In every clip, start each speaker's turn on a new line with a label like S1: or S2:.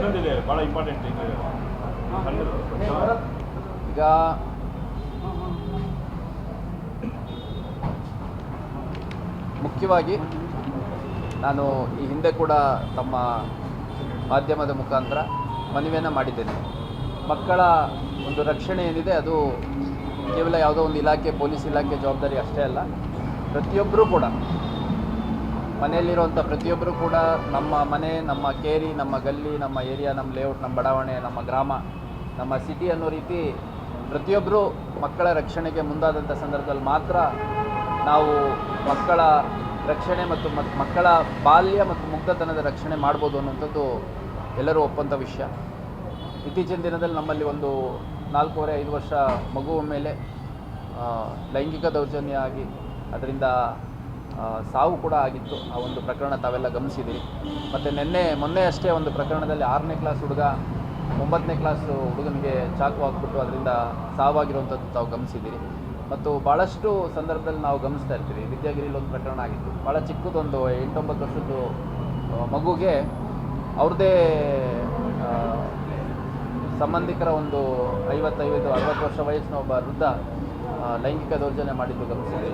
S1: ಇನ್ನೊಂದಿದೆ ಭಾಳ ಇಂಪಾರ್ಟೆಂಟ್.
S2: ಈಗ ಮುಖ್ಯವಾಗಿ ನಾನು ಈ ಹಿಂದೆ ಕೂಡ ತಮ್ಮ ಮಾಧ್ಯಮದ ಮುಖಾಂತರ ಮನವಿಯನ್ನು ಮಾಡಿದ್ದೇನೆ ಮಕ್ಕಳ ಒಂದು ರಕ್ಷಣೆ ಏನಿದೆ, ಅದು ಕೇವಲ ಯಾವುದೋ ಒಂದು ಇಲಾಖೆ, ಪೊಲೀಸ್ ಇಲಾಖೆ ಜವಾಬ್ದಾರಿ ಅಷ್ಟೇ ಅಲ್ಲ ಪ್ರತಿಯೊಬ್ಬರೂ ಕೂಡ ಮನೆಯಲ್ಲಿರುವಂಥ ಪ್ರತಿಯೊಬ್ಬರು ಕೂಡ ನಮ್ಮ ಮನೆ, ನಮ್ಮ ಕೇರಿ, ನಮ್ಮ ಗಲ್ಲಿ, ನಮ್ಮ ಏರಿಯಾ, ನಮ್ಮ ಲೇಔಟ್ ನಮ್ಮ ಬಡಾವಣೆ, ನಮ್ಮ ಗ್ರಾಮ, ನಮ್ಮ ಸಿಟಿ ಅನ್ನೋ ರೀತಿ ಪ್ರತಿಯೊಬ್ಬರು ಮಕ್ಕಳ ರಕ್ಷಣೆಗೆ ಮುಂದಾದಂಥ ಸಂದರ್ಭದಲ್ಲಿ ಮಾತ್ರ ನಾವು ಮಕ್ಕಳ ರಕ್ಷಣೆ ಮತ್ತು ಮಕ್ಕಳ ಬಾಲ್ಯ ಮತ್ತು ಮುಗ್ಧತನದ ರಕ್ಷಣೆ ಮಾಡ್ಬೋದು ಅನ್ನೋಂಥದ್ದು ಎಲ್ಲರೂ ಒಪ್ಪಂಥ ವಿಷಯ. ಇತ್ತೀಚಿನ ದಿನದಲ್ಲಿ ನಮ್ಮಲ್ಲಿ ಒಂದು ನಾಲ್ಕೂವರೆ, ಐದು ವರ್ಷ ಮಗುವ ಮೇಲೆ ಲೈಂಗಿಕ ದೌರ್ಜನ್ಯ ಆಗಿ, ಅದರಿಂದ ಸಾವು ಕೂಡ ಆಗಿತ್ತು. ಆ ಒಂದು ಪ್ರಕರಣ ತಾವೆಲ್ಲ ಗಮನಿಸಿದ್ದೀರಿ. ಮತ್ತು ನಿನ್ನೆ, ಮೊನ್ನೆ ಅಷ್ಟೇ ಒಂದು ಪ್ರಕರಣದಲ್ಲಿ ಆರನೇ ಕ್ಲಾಸ್ ಹುಡುಗ, ಒಂಬತ್ತನೇ ಕ್ಲಾಸ್ ಹುಡುಗನಿಗೆ ಚಾಕು ಹಾಕ್ಬಿಟ್ಟು ಅದರಿಂದ ಸಾವಾಗಿರುವಂಥದ್ದು ತಾವು ಗಮನಿಸಿದ್ದೀರಿ. ಮತ್ತು ಭಾಳಷ್ಟು ಸಂದರ್ಭದಲ್ಲಿ ನಾವು ಗಮನಿಸ್ತಾ ಇರ್ತೀವಿ ವಿದ್ಯಾಗಿರಿಲಿ ಒಂದು ಪ್ರಕರಣ ಆಗಿತ್ತು. ಭಾಳ ಚಿಕ್ಕದೊಂದು ಎಂಟೊಂಬತ್ತು ವರ್ಷದ್ದು ಮಗುಗೆ ಅವ್ರದ್ದೇ ಸಂಬಂಧಿಕರ ಒಂದು ಐವತ್ತೈದು, ಅರವತ್ತು ವರ್ಷ ವಯಸ್ಸಿನ ಒಬ್ಬ ವೃದ್ಧ ಲೈಂಗಿಕ ದೌರ್ಜನ್ಯ ಮಾಡಿದ್ದು ಗಮನಿಸಿದೆ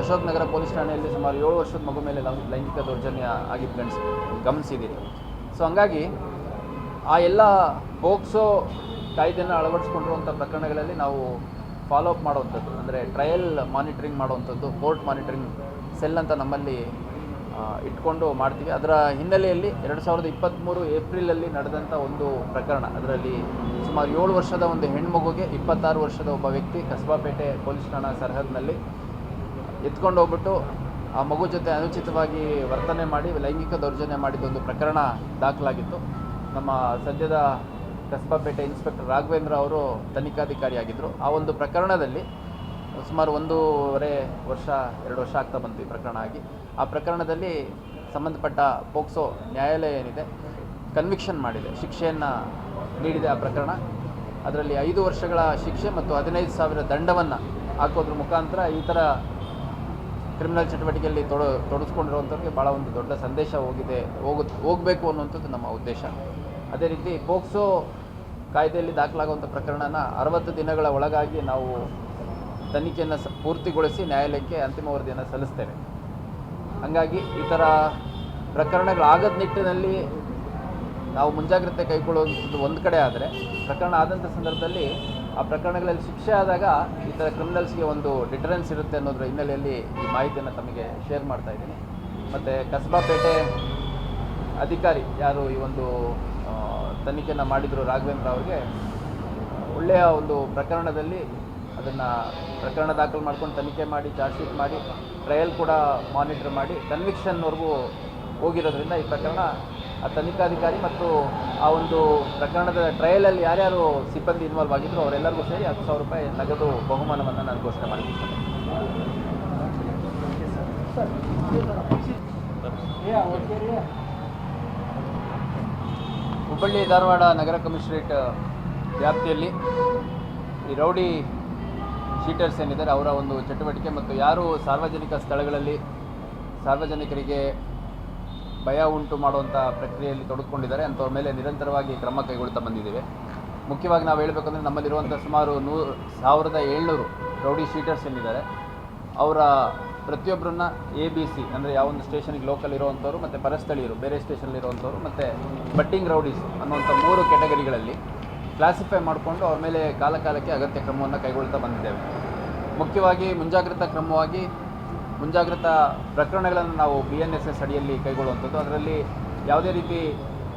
S2: ಅಶೋಕ್ ನಗರ ಪೊಲೀಸ್ ಠಾಣೆಯಲ್ಲಿ ಸುಮಾರು ಏಳು ವರ್ಷದ ಮಗು ಮೇಲೆ ನಾವು ಲೈಂಗಿಕ ದೌರ್ಜನ್ಯ ಆಗಿದ್ದು ಗಮನಿಸಿ ಗಮನಿಸಿದ್ದೀರಿ. ಸೊ ಹಂಗಾಗಿ ಆ ಎಲ್ಲ ಬೋಕ್ಸೋ ಕಾಯ್ದೆಯನ್ನು ಅಳವಡಿಸ್ಕೊಂಡಿರುವಂಥ ಪ್ರಕರಣಗಳಲ್ಲಿ ನಾವು ಫಾಲೋ ಅಪ್ ಮಾಡುವಂಥದ್ದು, ಅಂದರೆ ಟ್ರಯಲ್ ಮಾನಿಟ್ರಿಂಗ್ ಮಾಡುವಂಥದ್ದು ಕೋರ್ಟ್ ಮಾನಿಟ್ರಿಂಗ್ ಸೆಲ್ ಅಂತ ನಮ್ಮಲ್ಲಿ ಇಟ್ಕೊಂಡು ಮಾಡ್ತೀವಿ. ಅದರ ಹಿನ್ನೆಲೆಯಲ್ಲಿ ಎರಡು ಸಾವಿರದ ಇಪ್ಪತ್ತ್ಮೂರು ಏಪ್ರಿಲಲ್ಲಿ ನಡೆದಂಥ ಒಂದು ಪ್ರಕರಣ. ಅದರಲ್ಲಿ ಸುಮಾರು ಏಳು ವರ್ಷದ ಒಂದು ಹೆಣ್ಮಗುಗೆ ಇಪ್ಪತ್ತಾರು ವರ್ಷದ ಒಬ್ಬ ವ್ಯಕ್ತಿ ಕಸಬಾಪೇಟೆ ಪೊಲೀಸ್ ಠಾಣಾ ಸರಹದ್ನಲ್ಲಿ ಎತ್ಕೊಂಡು ಹೋಗ್ಬಿಟ್ಟು ಆ ಮಗು ಜೊತೆ ಅನುಚಿತವಾಗಿ ವರ್ತನೆ ಮಾಡಿ, ಲೈಂಗಿಕ ದೌರ್ಜನ್ಯ ಮಾಡಿದ ಒಂದು ಪ್ರಕರಣ ದಾಖಲಾಗಿತ್ತು. ನಮ್ಮ ಸದ್ಯದ ಕಸಬಾಪೇಟೆ ಇನ್ಸ್ಪೆಕ್ಟರ್ ರಾಘವೇಂದ್ರ ಅವರು ತನಿಖಾಧಿಕಾರಿಯಾಗಿದ್ದರು ಆ ಒಂದು ಪ್ರಕರಣದಲ್ಲಿ ಸುಮಾರು ಒಂದೂವರೆ ವರ್ಷ, ಎರಡು ವರ್ಷ ಆಗ್ತಾ ಬಂತು ಈ ಪ್ರಕರಣ ಆಗಿ. ಆ ಪ್ರಕರಣದಲ್ಲಿ ಸಂಬಂಧಪಟ್ಟ ಪೋಕ್ಸೋ ನ್ಯಾಯಾಲಯ ಏನಿದೆ ಕನ್ವಿಕ್ಷನ್ ಮಾಡಿದೆ. ಶಿಕ್ಷೆಯನ್ನು ನೀಡಿದೆ ಆ ಪ್ರಕರಣ. ಅದರಲ್ಲಿ ಐದು ವರ್ಷಗಳ ಶಿಕ್ಷೆ ಮತ್ತು ಹದಿನೈದು ಸಾವಿರ ದಂಡವನ್ನು ಹಾಕೋದ್ರ ಮುಖಾಂತರ ಈ ಥರ ಕ್ರಿಮಿನಲ್ ಚಟುವಟಿಕೆಯಲ್ಲಿ ತೊಡ ತೊಡಗಿಸ್ಕೊಂಡಿರುವಂಥವ್ರಿಗೆ ಭಾಳ ಒಂದು ದೊಡ್ಡ ಸಂದೇಶ ಹೋಗಿದೆ, ಹೋಗು, ಹೋಗಬೇಕು ಅನ್ನುವಂಥದ್ದು ನಮ್ಮ ಉದ್ದೇಶ. ಅದೇ ರೀತಿ ಪೋಕ್ಸೋ ಕಾಯ್ದೆಯಲ್ಲಿ ದಾಖಲಾಗುವಂಥ ಪ್ರಕರಣನ ಅರವತ್ತು ದಿನಗಳ ಒಳಗಾಗಿ ನಾವು ತನಿಖೆಯನ್ನು ಪೂರ್ತಿಗೊಳಿಸಿ ನ್ಯಾಯಾಲಯಕ್ಕೆ ಅಂತಿಮ ವರದಿಯನ್ನು ಸಲ್ಲಿಸ್ತೇವೆ. ಹಾಗಾಗಿ ಈ ಥರ ಪ್ರಕರಣಗಳಾಗದ ನಿಟ್ಟಿನಲ್ಲಿ ನಾವು ಮುಂಜಾಗ್ರತೆ ಕೈಗೊಳ್ಳುವಂಥದ್ದು ಒಂದು ಕಡೆ ಆದರೆ ಪ್ರಕರಣ ಆದಂಥ ಸಂದರ್ಭದಲ್ಲಿ ಆ ಪ್ರಕರಣಗಳಲ್ಲಿ ಶಿಕ್ಷೆ ಆದಾಗ ಈ ಥರ ಕ್ರಿಮಿನಲ್ಸ್ಗೆ ಒಂದು ಡಿಟರೆನ್ಸ್ ಇರುತ್ತೆ ಅನ್ನೋದ್ರ ಹಿನ್ನೆಲೆಯಲ್ಲಿ ಈ ಮಾಹಿತಿಯನ್ನು ತಮಗೆ ಶೇರ್ ಮಾಡ್ತಾ ಇದ್ದೀನಿ. ಮತ್ತು ಕಸಬಾಪೇಟೆ ಅಧಿಕಾರಿ ಯಾರು ಈ ಒಂದು ತನಿಖೆಯನ್ನು ಮಾಡಿದರು ರಾಘವೇಂದ್ರ ಅವರಿಗೆ, ಒಳ್ಳೆಯ ಒಂದು ಪ್ರಕರಣದಲ್ಲಿ ಅದನ್ನು ಪ್ರಕರಣ ದಾಖಲು ಮಾಡ್ಕೊಂಡು ತನಿಖೆ ಮಾಡಿ, ಚಾರ್ಜ್ ಶೀಟ್ ಮಾಡಿ, ಟ್ರಯಲ್ ಕೂಡ ಮಾನಿಟರ್ ಮಾಡಿ, ಕನ್ವಿಕ್ಷನ್ವರೆಗೂ ಹೋಗಿರೋದ್ರಿಂದ ಈ ಪ್ರಕರಣ ಆ ತನಿಖಾಧಿಕಾರಿ ಮತ್ತು ಆ ಒಂದು ಪ್ರಕರಣದ ಟ್ರಯಲಲ್ಲಿ ಯಾರ್ಯಾರು ಸಿಬ್ಬಂದಿ ಇನ್ವಾಲ್ವ್ ಆಗಿದ್ರು ಅವರೆಲ್ಲರಿಗೂ ಸೇರಿ ಹತ್ತು ಸಾವಿರ ರೂಪಾಯಿ ನಗದು ಬಹುಮಾನವನ್ನು ನಾನು ಘೋಷಣೆ ಮಾಡಿದ್ದೀನಿ. ಹುಬ್ಬಳ್ಳಿ ಧಾರವಾಡ ನಗರ ಕಮಿಷನರೇಟ್ ವ್ಯಾಪ್ತಿಯಲ್ಲಿ ಈ ರೌಡಿ ಶೀಟರ್ಸ್ ಏನಿದ್ದಾರೆ, ಅವರ ಒಂದು ಚಟುವಟಿಕೆ ಮತ್ತು ಯಾರು ಸಾರ್ವಜನಿಕ ಸ್ಥಳಗಳಲ್ಲಿ ಸಾರ್ವಜನಿಕರಿಗೆ ಭಯ ಉಂಟು ಮಾಡುವಂಥ ಪ್ರಕ್ರಿಯೆಯಲ್ಲಿ ತೊಡಗಿಕೊಂಡಿದ್ದಾರೆ, ಅಂಥವ್ರ ಮೇಲೆ ನಿರಂತರವಾಗಿ ಕ್ರಮ ಕೈಗೊಳ್ತಾ ಬಂದಿದ್ದೇವೆ. ಮುಖ್ಯವಾಗಿ ನಾವು ಹೇಳಬೇಕಂದ್ರೆ ನಮ್ಮಲ್ಲಿರುವಂಥ ಸುಮಾರು ನೂರು ಸಾವಿರದ ಏಳ್ನೂರು ರೌಡಿ ಶೀಟರ್ಸ್ ಏನಿದ್ದಾರೆ, ಅವರ ಪ್ರತಿಯೊಬ್ಬರನ್ನ ಎ ಬಿ ಸಿ ಅಂದರೆ ಯಾವೊಂದು ಸ್ಟೇಷನ್ಗೆ ಲೋಕಲ್ ಇರುವಂಥವ್ರು, ಮತ್ತು ಪರಸ್ಥಳೀಯರು, ಬೇರೆ ಸ್ಟೇಷನಲ್ಲಿ ಇರುವಂಥವ್ರು ಮತ್ತು ಬಟ್ಟಿಂಗ್ ರೌಡೀಸ್ ಅನ್ನುವಂಥ ಮೂರು ಕೆಟಗರಿಗಳಲ್ಲಿ ಕ್ಲಾಸಿಫೈ ಮಾಡಿಕೊಂಡು ಅವ್ರ ಮೇಲೆ ಕಾಲ ಕಾಲಕ್ಕೆ ಅಗತ್ಯ ಕ್ರಮವನ್ನು ಕೈಗೊಳ್ತಾ ಬಂದಿದ್ದೇವೆ. ಮುಖ್ಯವಾಗಿ ಮುಂಜಾಗ್ರತಾ ಕ್ರಮವಾಗಿ ಮುಂಜಾಗ್ರತಾ ಪ್ರಕರಣಗಳನ್ನು ನಾವು ಬಿ ಎನ್ ಎಸ್ ಎಸ್ ಅಡಿಯಲ್ಲಿ ಕೈಗೊಳ್ಳುವಂಥದ್ದು. ಅದರಲ್ಲಿ ಯಾವುದೇ ರೀತಿ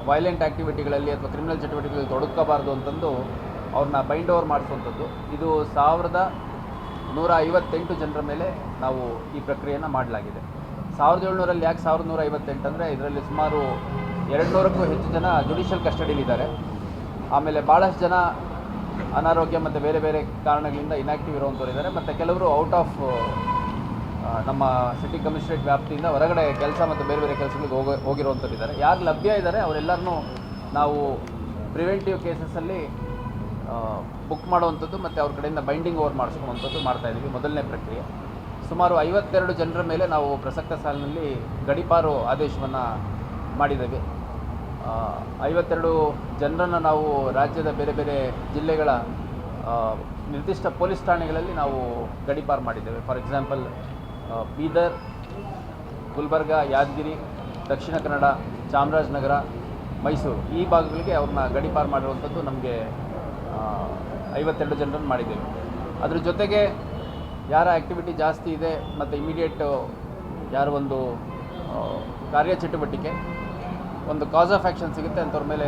S2: ವೈಲೆಂಟ್ ಆ್ಯಕ್ಟಿವಿಟಿಗಳಲ್ಲಿ ಅಥವಾ ಕ್ರಿಮಿನಲ್ ಚಟುವಟಿಕೆಗಳಲ್ಲಿ ತೊಡಕಬಾರ್ದು ಅಂತಂದು ಅವ್ರನ್ನ ಬೈಂಡ್ ಓವರ್ ಮಾಡಿಸುವಂಥದ್ದು. ಇದು ಸಾವಿರದ ನೂರ ಐವತ್ತೆಂಟು ಜನರ ಮೇಲೆ ನಾವು ಈ ಪ್ರಕ್ರಿಯೆಯನ್ನು ಮಾಡಲಾಗಿದೆ. ಸಾವಿರದ ಏಳ್ನೂರಲ್ಲಿ ಯಾಕೆ ಸಾವಿರದ ನೂರ ಐವತ್ತೆಂಟು ಅಂದರೆ ಇದರಲ್ಲಿ ಸುಮಾರು ಎರಡು ನೂರಕ್ಕೂ ಹೆಚ್ಚು ಜನ ಜುಡಿಷಿಯಲ್ ಕಸ್ಟಡಿಲಿದ್ದಾರೆ ಆಮೇಲೆ ಭಾಳಷ್ಟು ಜನ ಅನಾರೋಗ್ಯ ಮತ್ತು ಬೇರೆ ಬೇರೆ ಕಾರಣಗಳಿಂದ ಇನ್ಯಾಕ್ಟಿವ್ ಇರುವಂಥವ್ರು ಇದ್ದಾರೆ. ಮತ್ತು ಕೆಲವರು ಔಟ್ ಆಫ್ ನಮ್ಮ ಸಿಟಿ ಕಮಿಷನರೇಟ್ ವ್ಯಾಪ್ತಿಯಿಂದ ಹೊರಗಡೆ ಕೆಲಸ ಮತ್ತು ಬೇರೆ ಬೇರೆ ಕೆಲಸಗಳಿಗೆ ಹೋಗ ಹೋಗಿರುವಂಥವ್ರು ಇದ್ದಾರೆ. ಯಾರು ಲಭ್ಯ ಇದ್ದಾರೆ ಅವರೆಲ್ಲರನ್ನೂ ನಾವು ಪ್ರಿವೆಂಟಿವ್ ಕೇಸಸಲ್ಲಿ ಬುಕ್ ಮಾಡುವಂಥದ್ದು ಮತ್ತು ಅವ್ರ ಕಡೆಯಿಂದ ಬೈಂಡಿಂಗ್ ಓವರ್ ಮಾಡಿಸ್ಕೊಳ್ಳುವಂಥದ್ದು ಮಾಡ್ತಾ ಇದ್ದೀವಿ ಮೊದಲನೇ ಪ್ರಕ್ರಿಯೆ. ಸುಮಾರು ಐವತ್ತೆರಡು ಜನರ ಮೇಲೆ ನಾವು ಪ್ರಸಕ್ತ ಸಾಲಿನಲ್ಲಿ ಗಡಿಪಾರು ಆದೇಶವನ್ನು ಮಾಡಿದ್ದೇವೆ. ಐವತ್ತೆರಡು ಜನರನ್ನು ನಾವು ರಾಜ್ಯದ ಬೇರೆ ಬೇರೆ ಜಿಲ್ಲೆಗಳ ನಿರ್ದಿಷ್ಟ ಪೊಲೀಸ್ ಠಾಣೆಗಳಲ್ಲಿ ನಾವು ಗಡೀಪಾರು ಮಾಡಿದ್ದೇವೆ. ಫಾರ್ ಎಕ್ಸಾಂಪಲ್ ಬೀದರ್, ಗುಲ್ಬರ್ಗ, ಯಾದಗಿರಿ, ದಕ್ಷಿಣ ಕನ್ನಡ, ಚಾಮರಾಜನಗರ, ಮೈಸೂರು ಈ ಭಾಗಗಳಿಗೆ ಅವ್ರನ್ನ ಗಡೀಪಾರು ಮಾಡಿರುವಂಥದ್ದು ನಮಗೆ ಐವತ್ತೆರಡು ಜನರನ್ನು ಮಾಡಿದ್ದೇವೆ. ಅದ್ರ ಜೊತೆಗೆ ಯಾರ ಆ್ಯಕ್ಟಿವಿಟಿ ಜಾಸ್ತಿ ಇದೆ ಮತ್ತು ಇಮಿಡಿಯೇಟು ಯಾರ ಒಂದು ಕಾರ್ಯಚಟುವಟಿಕೆ ಒಂದು ಕಾಸ್ ಆಫ್ ಆ್ಯಕ್ಷನ್ ಸಿಗುತ್ತೆ ಅಂಥವ್ರ ಮೇಲೆ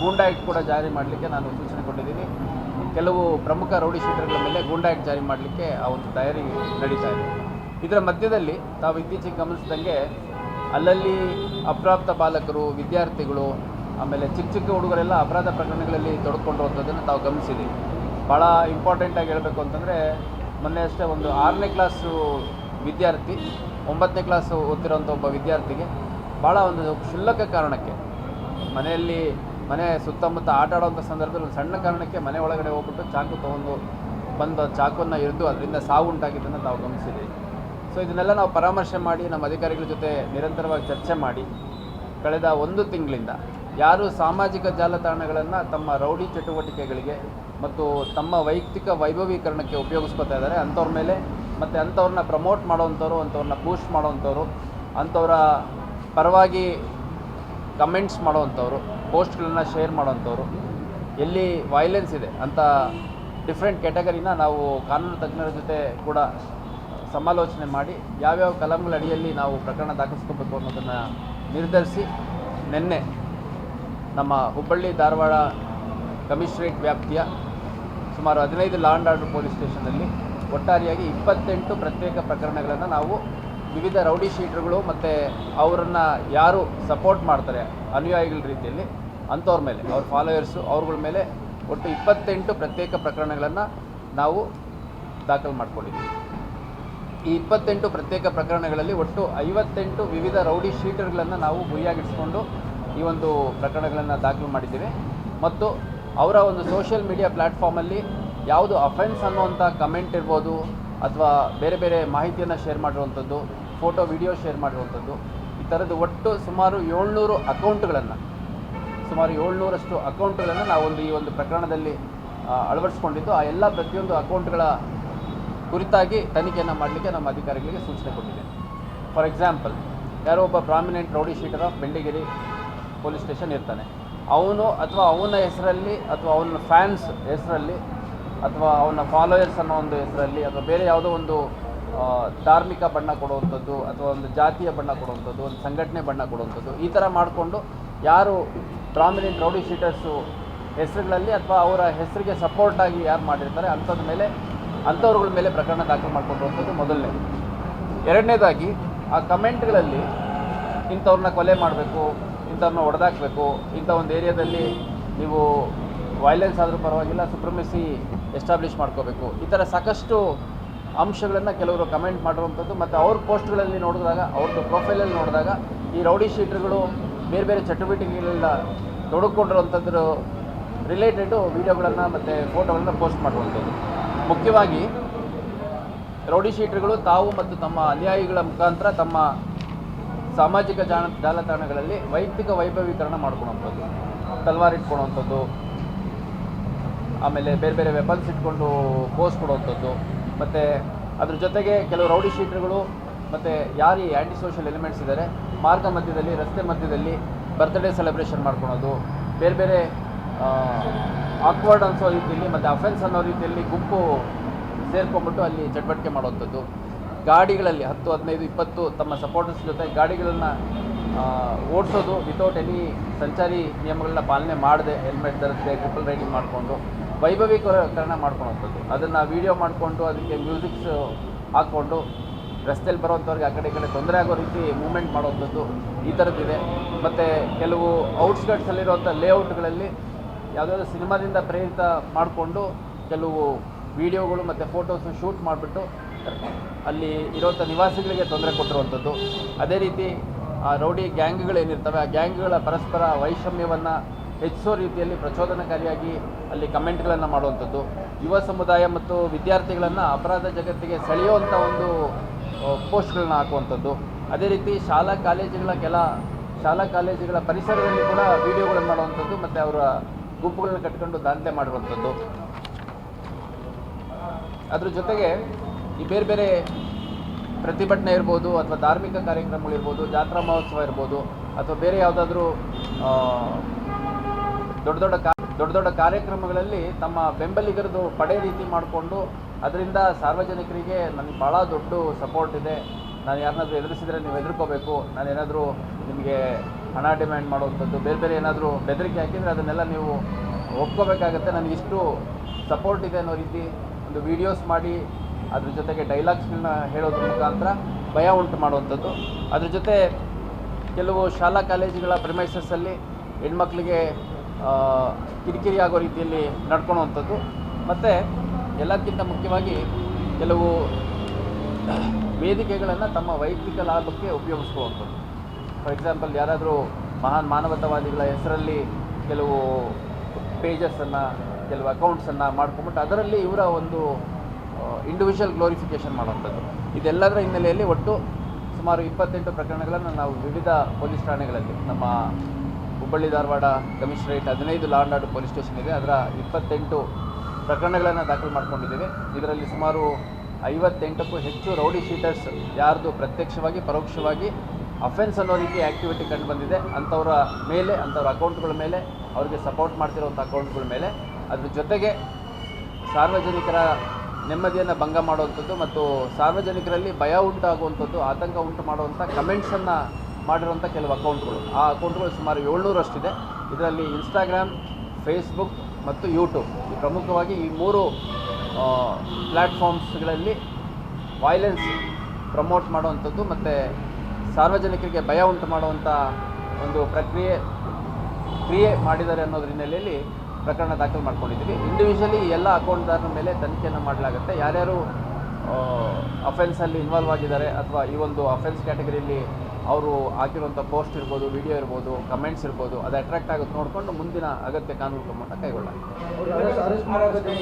S2: ಗೂಂಡಾ ಆ್ಯಕ್ಟ್ ಕೂಡ ಜಾರಿ ಮಾಡಲಿಕ್ಕೆ ನಾನು ಸೂಚನೆ ಕೊಟ್ಟಿದ್ದೀನಿ. ಕೆಲವು ಪ್ರಮುಖ ರೌಡಿ ಶೀಟರ್ಗಳ ಮೇಲೆ ಗೂಂಡಾ ಆ್ಯಕ್ಟ್ ಜಾರಿ ಮಾಡಲಿಕ್ಕೆ ಆ ಒಂದು ತಯಾರಿ ನಡೀತಾ ಇದೆ. ಇದರ ಮಧ್ಯದಲ್ಲಿ ತಾವು ಇತ್ತೀಚೆಗೆ ಗಮನಿಸಿದಂಗೆ ಅಲ್ಲಲ್ಲಿ ಅಪ್ರಾಪ್ತ ಬಾಲಕರು, ವಿದ್ಯಾರ್ಥಿಗಳು, ಆಮೇಲೆ ಚಿಕ್ಕ ಚಿಕ್ಕ ಹುಡುಗರೆಲ್ಲ ಅಪರಾಧ ಪ್ರಕರಣಗಳಲ್ಲಿ ತೊಡ್ಕೊಂಡಿರುವಂಥದ್ದನ್ನು ತಾವು ಗಮನಿಸಿದ್ದೀವಿ. ಭಾಳ ಇಂಪಾರ್ಟೆಂಟಾಗಿ ಹೇಳಬೇಕು ಅಂತಂದರೆ ಮೊನ್ನೆ ಅಷ್ಟೇ ಒಂದು ಆರನೇ ಕ್ಲಾಸು ವಿದ್ಯಾರ್ಥಿ, ಒಂಬತ್ತನೇ ಕ್ಲಾಸು ಓದ್ತಿರೋಂಥ ಒಬ್ಬ ವಿದ್ಯಾರ್ಥಿಗೆ ಭಾಳ ಒಂದು ಕ್ಷುಲ್ಲಕ ಕಾರಣಕ್ಕೆ. ಮನೆಯಲ್ಲಿ ಮನೆ ಸುತ್ತಮುತ್ತ ಆಟ ಆಡೋವಂಥ ಸಂದರ್ಭದಲ್ಲಿ ಒಂದು ಸಣ್ಣ ಕಾರಣಕ್ಕೆ ಮನೆ ಒಳಗಡೆ ಹೋಗ್ಬಿಟ್ಟು ಚಾಕು ತೊಗೊಂಡು ಬಂದ ಚಾಕುವನ್ನು ಇರಿದು ಅದರಿಂದ ಸಾವು ಉಂಟಾಗಿದ್ದನ್ನು ನಾವು ಗಮನಿಸಿದ್ದೀವಿ ಸೊ ಇದನ್ನೆಲ್ಲ ನಾವು ಪರಾಮರ್ಶೆ ಮಾಡಿ ನಮ್ಮ ಅಧಿಕಾರಿಗಳ ಜೊತೆ ನಿರಂತರವಾಗಿ ಚರ್ಚೆ ಮಾಡಿ. ಕಳೆದ ಒಂದು ತಿಂಗಳಿಂದ ಯಾರು ಸಾಮಾಜಿಕ ಜಾಲತಾಣಗಳನ್ನು ತಮ್ಮ ರೌಡಿ ಚಟುವಟಿಕೆಗಳಿಗೆ ಮತ್ತು ತಮ್ಮ ವೈಯಕ್ತಿಕ ವೈಭವೀಕರಣಕ್ಕೆ ಉಪಯೋಗಿಸ್ಕೊತಾ ಇದ್ದಾರೆ, ಅಂಥವ್ರ ಮೇಲೆ ಮತ್ತು ಅಂಥವ್ರನ್ನ ಪ್ರಮೋಟ್ ಮಾಡೋವಂಥವ್ರು, ಅಂಥವ್ರನ್ನ ಪೂಸ್ಟ್ ಮಾಡೋವಂಥವ್ರು, ಅಂಥವ್ರ ಪರವಾಗಿ ಕಮೆಂಟ್ಸ್ ಮಾಡೋವಂಥವ್ರು, ಪೋಸ್ಟ್ಗಳನ್ನ ಶೇರ್ ಮಾಡೋವಂಥವ್ರು, ಎಲ್ಲಿ ವೈಲೆನ್ಸ್ ಇದೆ ಅಂತ ಡಿಫ್ರೆಂಟ್ ಕ್ಯಾಟಗರಿನ ನಾವು ಕಾನೂನು ತಜ್ಞರ ಜೊತೆ ಕೂಡ ಸಮಾಲೋಚನೆ ಮಾಡಿ ಯಾವ್ಯಾವ ಕಲಂಗಳ ಅಡಿಯಲ್ಲಿ ನಾವು ಪ್ರಕರಣ ದಾಖಲಿಸ್ಕೋಬೇಕು ಅನ್ನೋದನ್ನು ನಿರ್ಧರಿಸಿ ನಿನ್ನೆ ನಮ್ಮ ಹುಬ್ಬಳ್ಳಿ ಧಾರವಾಡ ಕಮಿಷನರೇಟ್ ವ್ಯಾಪ್ತಿಯ ಸುಮಾರು ಹದಿನೈದು ಲಾಂಡ್ ಆರ್ಡರ್ ಪೊಲೀಸ್ ಸ್ಟೇಷನಲ್ಲಿ ಒಟ್ಟಾರೆಯಾಗಿ ಇಪ್ಪತ್ತೆಂಟು ಪ್ರತ್ಯೇಕ ಪ್ರಕರಣಗಳನ್ನು ನಾವು ವಿವಿಧ ರೌಡಿ ಶೀಟರ್ಗಳು ಮತ್ತು ಅವರನ್ನು ಯಾರು ಸಪೋರ್ಟ್ ಮಾಡ್ತಾರೆ ಅನುಯಾಯಿಗಳ ರೀತಿಯಲ್ಲಿ ಅಂಥವ್ರ ಮೇಲೆ, ಅವ್ರ ಫಾಲೋಯರ್ಸು ಅವ್ರಗಳ ಮೇಲೆ ಒಟ್ಟು ಇಪ್ಪತ್ತೆಂಟು ಪ್ರತ್ಯೇಕ ಪ್ರಕರಣಗಳನ್ನು ನಾವು ದಾಖಲು ಮಾಡಿಕೊಂಡಿದ್ದೀವಿ. ಈ ಇಪ್ಪತ್ತೆಂಟು ಪ್ರತ್ಯೇಕ ಪ್ರಕರಣಗಳಲ್ಲಿ ಒಟ್ಟು ಐವತ್ತೆಂಟು ವಿವಿಧ ರೌಡಿ ಶೀಟರ್ಗಳನ್ನು ನಾವು ಗುರಿಯಾಗಿಡಿಸ್ಕೊಂಡು ಈ ಒಂದು ಪ್ರಕರಣಗಳನ್ನು ದಾಖಲು ಮಾಡಿದ್ದೀವಿ. ಮತ್ತು ಅವರ ಒಂದು ಸೋಷಿಯಲ್ ಮೀಡಿಯಾ ಪ್ಲ್ಯಾಟ್ಫಾರ್ಮಲ್ಲಿ ಯಾವುದು ಅಫೆನ್ಸ್ ಅನ್ನುವಂಥ ಕಮೆಂಟ್ ಇರ್ಬೋದು ಅಥವಾ ಬೇರೆ ಬೇರೆ ಮಾಹಿತಿಯನ್ನು ಶೇರ್ ಮಾಡಿರುವಂಥದ್ದು ಫೋಟೋ ವಿಡಿಯೋ ಶೇರ್ ಮಾಡಿರುವಂಥದ್ದು ಈ ಥರದ್ದು ಒಟ್ಟು ಸುಮಾರು ಏಳ್ನೂರು ಅಕೌಂಟ್ಗಳನ್ನು, ಸುಮಾರು ಏಳ್ನೂರಷ್ಟು ಅಕೌಂಟ್ಗಳನ್ನು ನಾವೊಂದು ಈ ಒಂದು ಪ್ರಕರಣದಲ್ಲಿ ಅಳವಡಿಸ್ಕೊಂಡಿದ್ದು. ಆ ಎಲ್ಲ ಪ್ರತಿಯೊಂದು ಅಕೌಂಟ್ಗಳ ಕುರಿತಾಗಿ ತನಿಖೆಯನ್ನು ಮಾಡಲಿಕ್ಕೆ ನಮ್ಮ ಅಧಿಕಾರಿಗಳಿಗೆ ಸೂಚನೆ ಕೊಟ್ಟಿದೆ. ಫಾರ್ ಎಕ್ಸಾಂಪಲ್ ಯಾರೋ ಒಬ್ಬ prominent rowdy sheeter of Bendigiri police station ಇರ್ತಾನೆ. ಅವನು ಅಥವಾ ಅವನ ಹೆಸರಲ್ಲಿ ಅಥವಾ ಅವನ ಫ್ಯಾನ್ಸ್ ಹೆಸರಲ್ಲಿ ಅಥವಾ ಅವನ ಫಾಲೋಯರ್ಸ್ ಅನ್ನೋ ಒಂದು ಹೆಸರಲ್ಲಿ ಅಥವಾ ಬೇರೆ ಯಾವುದೋ ಒಂದು ಧಾರ್ಮಿಕ ಬಣ್ಣ ಕೊಡುವಂಥದ್ದು ಅಥವಾ ಒಂದು ಜಾತಿಯ ಬಣ್ಣ ಕೊಡುವಂಥದ್ದು, ಒಂದು ಸಂಘಟನೆ ಬಣ್ಣ ಕೊಡುವಂಥದ್ದು, ಈ ಥರ ಮಾಡಿಕೊಂಡು ಯಾರು ಪ್ರಾಮಿನೆಂಟ್ ರೌಡಿ ಶೀಟರ್ಸು ಹೆಸರುಗಳಲ್ಲಿ ಅಥವಾ ಅವರ ಹೆಸರಿಗೆ ಸಪೋರ್ಟ್ ಆಗಿ ಯಾರು ಮಾಡಿರ್ತಾರೆ ಅಂಥದ್ರ ಮೇಲೆ, ಅಂಥವ್ರುಗಳ ಮೇಲೆ ಪ್ರಕರಣ ದಾಖಲು ಮಾಡಿಕೊಂಡಿರುವಂಥದ್ದು ಮೊದಲನೇ. ಎರಡನೇದಾಗಿ, ಆ ಕಮೆಂಟ್ಗಳಲ್ಲಿ ಇಂಥವ್ರನ್ನ ಕೊಲೆ ಮಾಡಬೇಕು, ಇಂಥವ್ರನ್ನ ಹೊಡೆದಾಕಬೇಕು, ಇಂಥ ಒಂದು ಏರಿಯಾದಲ್ಲಿ ನೀವು ವೈಲೆನ್ಸ್ ಆದರೂ ಪರವಾಗಿಲ್ಲ ಸುಪ್ರಮೆಸಿ ಎಸ್ಟಾಬ್ಲಿಷ್ ಮಾಡ್ಕೋಬೇಕು. ಈ ಥರ ಸಾಕಷ್ಟು ಅಂಶಗಳನ್ನು ಕೆಲವರು ಕಮೆಂಟ್ ಮಾಡಿರುವಂಥದ್ದು. ಮತ್ತು ಅವ್ರ ಪೋಸ್ಟ್ಗಳಲ್ಲಿ ನೋಡಿದಾಗ, ಅವ್ರದ್ದು ಪ್ರೊಫೈಲಲ್ಲಿ ನೋಡಿದಾಗ, ಈ ರೌಡಿ ಶೀಟರ್ಗಳು ಬೇರೆ ಬೇರೆ ಚಟುವಟಿಕೆಗಳೆಲ್ಲ ತೊಡಕೊಂಡಿರುವಂಥದ್ರ ರಿಲೇಟೆಡು ವೀಡಿಯೋಗಳನ್ನು ಮತ್ತು ಫೋಟೋಗಳನ್ನು ಪೋಸ್ಟ್ ಮಾಡುವಂಥದ್ದು. ಮುಖ್ಯವಾಗಿ, ರೌಡಿ ಶೀಟರ್ಗಳು ತಾವು ಮತ್ತು ತಮ್ಮ ಅನುಯಾಯಿಗಳ ಮುಖಾಂತರ ತಮ್ಮ ಸಾಮಾಜಿಕ ಜಾಣ ಜಾಲತಾಣಗಳಲ್ಲಿ ವೈಯಕ್ತಿಕ ವೈಭವೀಕರಣ ಮಾಡ್ಕೊಳೋವಂಥದ್ದು. ತಲ್ವಾರಿಟ್ಕೊಳ್ಳುವಂಥದ್ದು ಆಮೇಲೆ ಬೇರೆ ಬೇರೆ ವೆಪನ್ಸ್ ಇಟ್ಕೊಂಡು ಪೋಸ್ ಕೊಡುವಂಥದ್ದು. ಮತ್ತು ಅದ್ರ ಜೊತೆಗೆ ಕೆಲವು ರೌಡಿ ಶೀಟರ್ಗಳು ಮತ್ತು ಯಾರು ಈ ಆ್ಯಂಟಿ ಸೋಷಿಯಲ್ ಎಲಿಮೆಂಟ್ಸ್ ಇದ್ದಾರೆ ಮಾರ್ಗ ಮಧ್ಯದಲ್ಲಿ, ರಸ್ತೆ ಮಧ್ಯದಲ್ಲಿ ಬರ್ತ್ಡೇ ಸೆಲೆಬ್ರೇಷನ್ ಮಾಡ್ಕೊಳೋದು. ಬೇರೆ ಬೇರೆ ಆಕ್ವರ್ಡ್ ಅನ್ನೋ ರೀತಿಯಲ್ಲಿ, ಮತ್ತು ಅಫೆನ್ಸ್ ಅನ್ನೋ ರೀತಿಯಲ್ಲಿ ಗುಂಪು ಸೇರ್ಕೊಂಡ್ಬಿಟ್ಟು ಅಲ್ಲಿ ಚಟುವಟಿಕೆ ಮಾಡುವಂಥದ್ದು. ಗಾಡಿಗಳಲ್ಲಿ, ಹತ್ತು, ಹದಿನೈದು, ಇಪ್ಪತ್ತು ತಮ್ಮ ಸಪೋರ್ಟರ್ಸ್ ಜೊತೆ ಗಾಡಿಗಳನ್ನು ಓಡಿಸೋದು ವಿತೌಟ್ ಎನಿ ಸಂಚಾರಿ ನಿಯಮಗಳನ್ನ ಪಾಲನೆ ಮಾಡದೆ ಹೆಲ್ಮೆಟ್ ಧರಿಸದೆ ಟ್ರಿಪಲ್ ರೈಡಿಂಗ್ ಮಾಡಿಕೊಂಡು. ವೈಭವೀಕರಣ ಮಾಡ್ಕೊಳೋಂಥದ್ದು. ಅದನ್ನು ವೀಡಿಯೋ ಮಾಡಿಕೊಂಡು, ಅದಕ್ಕೆ ಮ್ಯೂಸಿಕ್ಸ್ ಹಾಕ್ಕೊಂಡು ರಸ್ತೆಯಲ್ಲಿ ಬರೋವಂಥವ್ರಿಗೆ ಆ ಕಡೆ ಈ ಕಡೆ ತೊಂದರೆ ಆಗೋ ರೀತಿ ಮೂವ್ಮೆಂಟ್ ಮಾಡೋವಂಥದ್ದು ಈ ಥರದ್ದಿದೆ ಮತ್ತು ಕೆಲವು ಔಟ್ಸ್ಕಟ್ಸಲ್ಲಿರುವಂಥ ಲೇಔಟ್ಗಳಲ್ಲಿ ಯಾವುದಾದ್ರು ಸಿನಿಮಾದಿಂದ ಪ್ರೇರಿತ ಮಾಡಿಕೊಂಡು, ಕೆಲವು ವಿಡಿಯೋಗಳು ಮತ್ತು ಫೋಟೋಸ್ನ ಶೂಟ್ ಮಾಡಿಬಿಟ್ಟು, ಅಲ್ಲಿ ಇರೋಂಥ ನಿವಾಸಿಗಳಿಗೆ ತೊಂದರೆ ಕೊಟ್ಟಿರುವಂಥದ್ದು. ಅದೇ ರೀತಿ ಆ ರೌಡಿ ಗ್ಯಾಂಗ್ಗಳೇನಿರ್ತವೆ, ಆ ಗ್ಯಾಂಗ್ಗಳ ಪರಸ್ಪರ ವೈಷಮ್ಯವನ್ನು ಹೆಚ್ಚಿಸೋ ರೀತಿಯಲ್ಲಿ ಪ್ರಚೋದನಕಾರಿಯಾಗಿ ಅಲ್ಲಿ ಕಮೆಂಟ್ಗಳನ್ನು ಮಾಡುವಂಥದ್ದು. ಯುವ ಸಮುದಾಯ ಮತ್ತು ವಿದ್ಯಾರ್ಥಿಗಳನ್ನು ಅಪರಾಧ ಜಗತ್ತಿಗೆ ಸೆಳೆಯುವಂಥ ಒಂದು ಪೋಸ್ಟ್ಗಳನ್ನ ಹಾಕುವಂಥದ್ದು. ಅದೇ ರೀತಿ ಶಾಲಾ ಕಾಲೇಜುಗಳ ಕೆಲ, ಶಾಲಾ ಕಾಲೇಜುಗಳ ಪರಿಸರದಲ್ಲಿ ಕೂಡ ವಿಡಿಯೋಗಳನ್ನು ಮಾಡುವಂಥದ್ದು ಮತ್ತು ಅವರ ಗುಂಪುಗಳನ್ನ ಕಟ್ಕೊಂಡು ದಾಂಧಲೆ ಮಾಡುವಂಥದ್ದು. ಅದ್ರ ಜೊತೆಗೆ ಈ ಬೇರೆ ಬೇರೆ ಪ್ರತಿಭಟನೆ ಇರ್ಬೋದು ಅಥವಾ ಧಾರ್ಮಿಕ ಕಾರ್ಯಕ್ರಮಗಳಿರ್ಬೋದು, ಜಾತ್ರಾ ಮಹೋತ್ಸವ ಇರ್ಬೋದು ಅಥವಾ ಬೇರೆ ಯಾವುದಾದ್ರೂ ದೊಡ್ಡ ದೊಡ್ಡ ಕಾ, ದೊಡ್ಡ ದೊಡ್ಡ ಕಾರ್ಯಕ್ರಮಗಳಲ್ಲಿ ತಮ್ಮ ಬೆಂಬಲಿಗರದು ಪಡೆ ರೀತಿ ಮಾಡಿಕೊಂಡು ಅದರಿಂದ ಸಾರ್ವಜನಿಕರಿಗೆ ನನಗೆ ಭಾಳ ದೊಡ್ಡ ಸಪೋರ್ಟ್ ಇದೆ. ನಾನು ಯಾರನ್ನಾದರೂ ಎದುರಿಸಿದರೆ ನೀವು ಎದುರ್ಕೋಬೇಕು ನಾನು ಏನಾದರೂ ನಿಮಗೆ ಹಣ ಡಿಮ್ಯಾಂಡ್ ಮಾಡುವಂಥದ್ದು, ಬೇರೆ ಬೇರೆ ಏನಾದರೂ ಬೆದರಿಕೆ ಹಾಕಿದರೆ ಅದನ್ನೆಲ್ಲ ನೀವು ಒಪ್ಕೋಬೇಕಾಗತ್ತೆ. ನನಗೆ ಇಷ್ಟು ಸಪೋರ್ಟ್ ಇದೆ ಅನ್ನೋ ರೀತಿ ಒಂದು ವೀಡಿಯೋಸ್ ಮಾಡಿ, ಅದ್ರ ಜೊತೆಗೆ ಡೈಲಾಗ್ಸ್ಗಳನ್ನ ಹೇಳೋದ್ರ ಮುಖಾಂತರ ಭಯ ಉಂಟು ಮಾಡುವಂಥದ್ದು. ಅದ್ರ ಜೊತೆ ಕೆಲವು ಶಾಲಾ ಕಾಲೇಜುಗಳ ಪ್ರಿಮೈಸಸ್ಸಲ್ಲಿ ಹೆಣ್ಮಕ್ಳಿಗೆ ಕಿರಿಕಿರಿ ಆಗೋ ರೀತಿಯಲ್ಲಿ ನಡ್ಕೊಳುವಂಥದ್ದು. ಮತ್ತು ಎಲ್ಲಕ್ಕಿಂತ ಮುಖ್ಯವಾಗಿ ಕೆಲವು ವೇದಿಕೆಗಳನ್ನು ತಮ್ಮ ವೈಯಕ್ತಿಕ ಲಾಭಕ್ಕೆ ಉಪಯೋಗಿಸ್ಕೊಳ್ಳುವಂಥದ್ದು. ಫಾರ್ ಎಕ್ಸಾಂಪಲ್ ಯಾರಾದರೂ ಮಹಾನ್ ಮಾನವತಾವಾದಿಗಳ ಹೆಸರಲ್ಲಿ ಕೆಲವು ಪೇಜಸ್ಸನ್ನು ಕೆಲವು ಅಕೌಂಟ್ಸನ್ನು ಮಾಡ್ಕೊಂಬಿಟ್ಟು ಅದರಲ್ಲಿ ಇವರ ಒಂದು ಇಂಡಿವಿಜುವಲ್ ಗ್ಲೋರಿಫಿಕೇಷನ್ ಮಾಡುವಂಥದ್ದು. ಇದೆಲ್ಲದರ ಹಿನ್ನೆಲೆಯಲ್ಲಿ ಒಟ್ಟು ಸುಮಾರು ಇಪ್ಪತ್ತೆಂಟು ಪ್ರಕರಣಗಳನ್ನು ನಾವು ವಿವಿಧ ಪೊಲೀಸ್ ಠಾಣೆಗಳಲ್ಲಿ, ನಮ್ಮ ಹುಬ್ಬಳ್ಳಿ, ಧಾರವಾಡ ಕಮಿಷನರೇಟ್ ಹದಿನೈದು law and order police station ಇದೆ. ಅದರ ಇಪ್ಪತ್ತೆಂಟು ಪ್ರಕರಣಗಳನ್ನು ದಾಖಲು ಮಾಡ್ಕೊಂಡಿದ್ದೀವಿ. ಇದರಲ್ಲಿ ಸುಮಾರು ಐವತ್ತೆಂಟಕ್ಕೂ ಹೆಚ್ಚು ರೌಡಿ ಶೀಟರ್ಸ್ ಯಾರ್ದು ಪ್ರತ್ಯಕ್ಷವಾಗಿ, ಪರೋಕ್ಷವಾಗಿ ಅಫೆನ್ಸ್ ಅನ್ನೋ ರೀತಿ ಆ್ಯಕ್ಟಿವಿಟಿ ಕಂಡು ಬಂದಿದೆ. ಅಂಥವ್ರ ಮೇಲೆ, ಅಂಥವ್ರ ಅಕೌಂಟ್ಗಳ ಮೇಲೆ, ಅವ್ರಿಗೆ ಸಪೋರ್ಟ್ ಮಾಡ್ತಿರೋಂಥ ಅಕೌಂಟ್ಗಳ ಮೇಲೆ. ಅದ್ರ ಜೊತೆಗೆ ಸಾರ್ವಜನಿಕರ ನೆಮ್ಮದಿಯನ್ನು ಭಂಗ ಮಾಡುವಂಥದ್ದು ಮತ್ತು ಸಾರ್ವಜನಿಕರಲ್ಲಿ ಭಯ ಉಂಟಾಗುವಂಥದ್ದು, ಆತಂಕ ಉಂಟು ಮಾಡುವಂಥ ಕಮೆಂಟ್ಸನ್ನು ಮಾಡಿರುವಂಥ ಕೆಲವು ಅಕೌಂಟ್ಗಳು. ಆ ಅಕೌಂಟ್ಗಳು ಸುಮಾರು ಏಳ್ನೂರಷ್ಟಿದೆ. ಇದರಲ್ಲಿ ಇನ್ಸ್ಟಾಗ್ರಾಮ್ ಫೇಸ್ಬುಕ್ ಮತ್ತು ಯೂಟ್ಯೂಬ್ ಪ್ರಮುಖವಾಗಿ ಈ ಮೂರು ಪ್ಲ್ಯಾಟ್ಫಾರ್ಮ್ಸ್ಗಳಲ್ಲಿ ವಾಯ್ಲೆನ್ಸ್ ಪ್ರಮೋಟ್ ಮಾಡುವಂಥದ್ದು ಮತ್ತು ಸಾರ್ವಜನಿಕರಿಗೆ ಭಯ ಉಂಟು ಮಾಡುವಂಥ ಒಂದು ಪ್ರಕ್ರಿಯೆ ಕ್ರಿಯೆ ಮಾಡಿದ್ದಾರೆ ಅನ್ನೋದ್ರ ಹಿನ್ನೆಲೆಯಲ್ಲಿ ಪ್ರಕರಣ ದಾಖಲು ಮಾಡ್ಕೊಂಡಿದ್ದೀವಿ. ಇಂಡಿವಿಜುವಲಿ ಎಲ್ಲ ಅಕೌಂಟ್ದಾರರ ಮೇಲೆ ತನಿಖೆಯನ್ನು ಮಾಡಲಾಗುತ್ತೆ. ಯಾರ್ಯಾರು ಅಫೆನ್ಸಲ್ಲಿ ಇನ್ವಾಲ್ವ್ ಆಗಿದ್ದಾರೆ ಅಥವಾ ಈ ಒಂದು ಅಫೆನ್ಸ್ ಕ್ಯಾಟಗರಿಯಲ್ಲಿ ಅವರು ಹಾಕಿರುವಂಥ ಪೋಸ್ಟ್ ಇರ್ಬೋದು, ವಿಡಿಯೋ ಇರ್ಬೋದು, ಕಮೆಂಟ್ಸ್ ಇರ್ಬೋದು, ಅದು ಅಟ್ರಾಕ್ಟ್ ಆಗುತ್ತೆ. ನೋಡಿಕೊಂಡು ಮುಂದಿನ ಅಗತ್ಯ ಕಾನೂನು ಕ್ರಮವನ್ನು ಕೈಗೊಳ್ಳಲಾಗಿದೆ